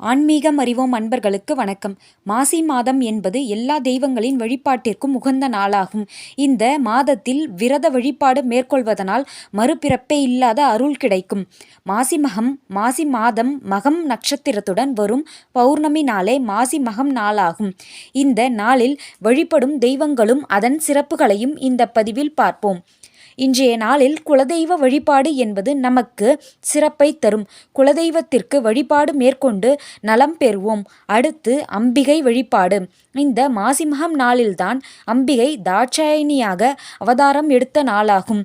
ஆன்மீகம் அறிவோம் அன்பர்களுக்கு வணக்கம். மாசி மாதம் என்பது எல்லா தெய்வங்களின் வழிபாட்டிற்கும் உகந்த நாளாகும். இந்த மாதத்தில் விரத வழிபாடு மேற்கொள்வதனால் மறுபிறப்பே இல்லாத அருள் கிடைக்கும். மாசி மகம் மாசி மாதம் மகம் நட்சத்திரத்துடன் வரும் பௌர்ணமி நாளே மாசி மகம் நாளாகும். இந்த நாளில் வழிபடும் தெய்வங்களும் அதன் சிறப்புகளையும் இந்த பதிவில் பார்ப்போம். இன்றைய நாளில் குலதெய்வ வழிபாடு என்பது நமக்கு சிறப்பை தரும். குலதெய்வத்திற்கு வழிபாடு மேற்கொண்டு நலம் பெறுவோம். அடுத்து அம்பிகை வழிபாடு. இந்த மாசிமகம் நாளில்தான் அம்பிகை தாட்சாயணியாக அவதாரம் எடுத்த நாளாகும்.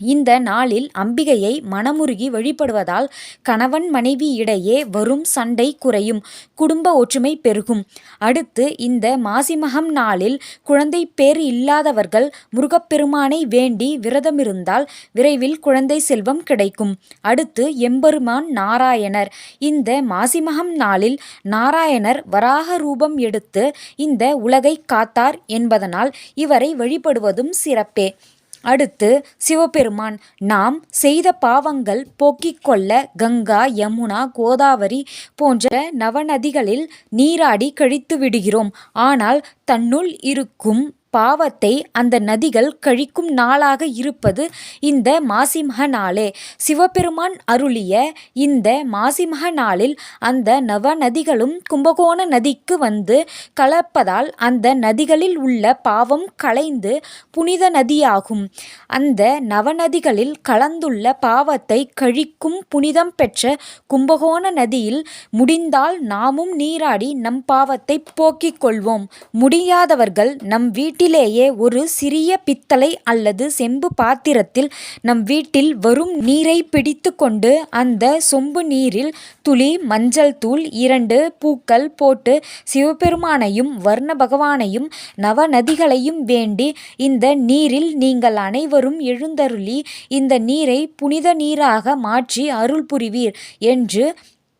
இந்த நாளில் அம்பிகையை மனமுருகி வழிபடுவதால் கணவன் மனைவி இடையே வரும் சண்டை குறையும் குடும்ப ஒற்றுமை பெருகும். அடுத்து இந்த மாசிமகம் நாளில் குழந்தை பேர் இல்லாதவர்கள் முருகப்பெருமானை வேண்டி விரதமிருந்தால் விரைவில் குழந்தை செல்வம் கிடைக்கும். அடுத்து எம்பெருமான் நாராயணர். இந்த மாசிமகம் நாளில் நாராயணர் வராக ரூபம் எடுத்து இந்த உலகை காத்தார் என்பதனால் இவரை வழிபடுவதும் சிறப்பே. அடுத்து சிவபெருமான் நாம் செய்த பாவங்கள் போக்கிக் கொள்ள கங்கா யமுனா கோதாவரி போன்ற நவநதிகளில் நீராடி கழித்து விடுகிறோம். ஆனால் தன்னுள் இருக்கும் பாவத்தை அந்த நதிகள் கழிக்கும் நாளாக இருப்பது இந்த மாசிமக நாளே. சிவபெருமான் அருளிய இந்த மாசிமக நாளில் அந்த நவ நதிகளும் கும்பகோண நதிக்கு வந்து கலப்பதால் அந்த நதிகளில் உள்ள பாவம் களைந்து புனித நதியாகும். அந்த நவநதிகளில் கலந்துள்ள பாவத்தை கழிக்கும் புனிதம் பெற்ற கும்பகோண நதியில் முடிந்தால் நாமும் நீராடி நம் பாவத்தை போக்கிக் கொள்வோம். முடியாதவர்கள் நம் வீட்டில் வீட்டிலேயே ஒரு சிறிய பித்தளை அல்லது செம்பு பாத்திரத்தில் நம் வீட்டில் வரும் நீரை பிடித்து கொண்டு அந்த சொம்பு நீரில் துளி மஞ்சள் தூள் இரண்டு பூக்கள் போட்டு சிவபெருமானையும் வர்ண பகவானையும் நவநதிகளையும் வேண்டி இந்த நீரில் நீங்கள் அனைவரும் எழுந்தருளி இந்த நீரை புனித நீராக மாற்றி அருள் புரிவீர் என்று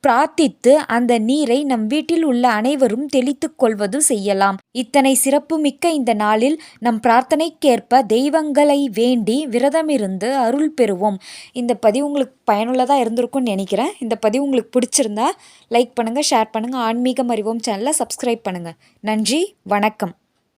பிரார்த்தித்து அந்த நீரை நம் வீட்டில் உள்ள அனைவரும் தெளித்துக் கொள்வது செய்யலாம். இத்தனை சிறப்புமிக்க இந்த நாளில் நம் பிரார்த்தனைக்கேற்ப தெய்வங்களை வேண்டி விரதமிருந்து அருள் பெறுவோம். இந்த பதிவு உங்களுக்கு பயனுள்ளதாக இருந்திருக்கும்னு நினைக்கிறேன். இந்த பதிவு உங்களுக்கு பிடிச்சிருந்தா லைக் பண்ணுங்கள் ஷேர் பண்ணுங்கள் ஆன்மீகம் அறிவோம் சேனலை சப்ஸ்கிரைப் பண்ணுங்கள் நன்றி வணக்கம்.